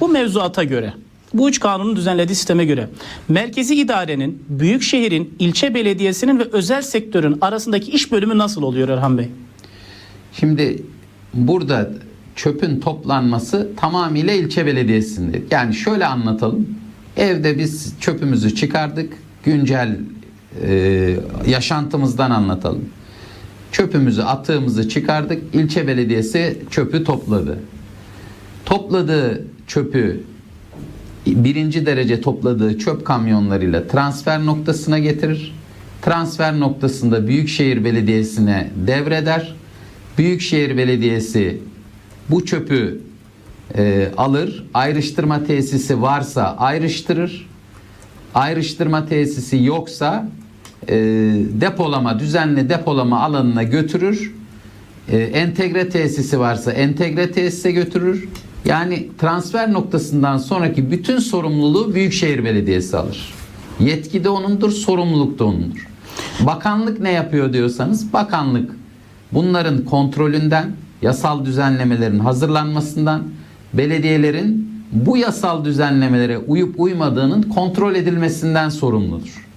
Bu mevzuata göre, bu üç kanunun düzenlediği sisteme göre merkezi idarenin, büyük şehrin, ilçe belediyesinin ve özel sektörün arasındaki iş bölümü nasıl oluyor Erhan Bey? Şimdi burada çöpün toplanması tamamıyla ilçe belediyesinde. Yani şöyle anlatalım. Evde biz çöpümüzü çıkardık. Güncel e, yaşantımızdan anlatalım. Çöpümüzü, atığımızı çıkardık. İlçe belediyesi çöpü topladı. Topladığı çöpü birinci derece topladığı çöp kamyonlarıyla transfer noktasına getirir. Transfer noktasında Büyükşehir Belediyesi'ne devreder. Büyükşehir Belediyesi bu çöpü e, alır. Ayrıştırma tesisi varsa ayrıştırır. Ayrıştırma tesisi yoksa e, depolama, düzenli depolama alanına götürür. E, entegre tesisi varsa entegre tesise götürür. Yani transfer noktasından sonraki bütün sorumluluğu Büyükşehir Belediyesi alır. Yetki de onundur, sorumluluk da onundur. Bakanlık ne yapıyor diyorsanız bakanlık bunların kontrolünden, yasal düzenlemelerin hazırlanmasından, belediyelerin bu yasal düzenlemelere uyup uymadığının kontrol edilmesinden sorumludur.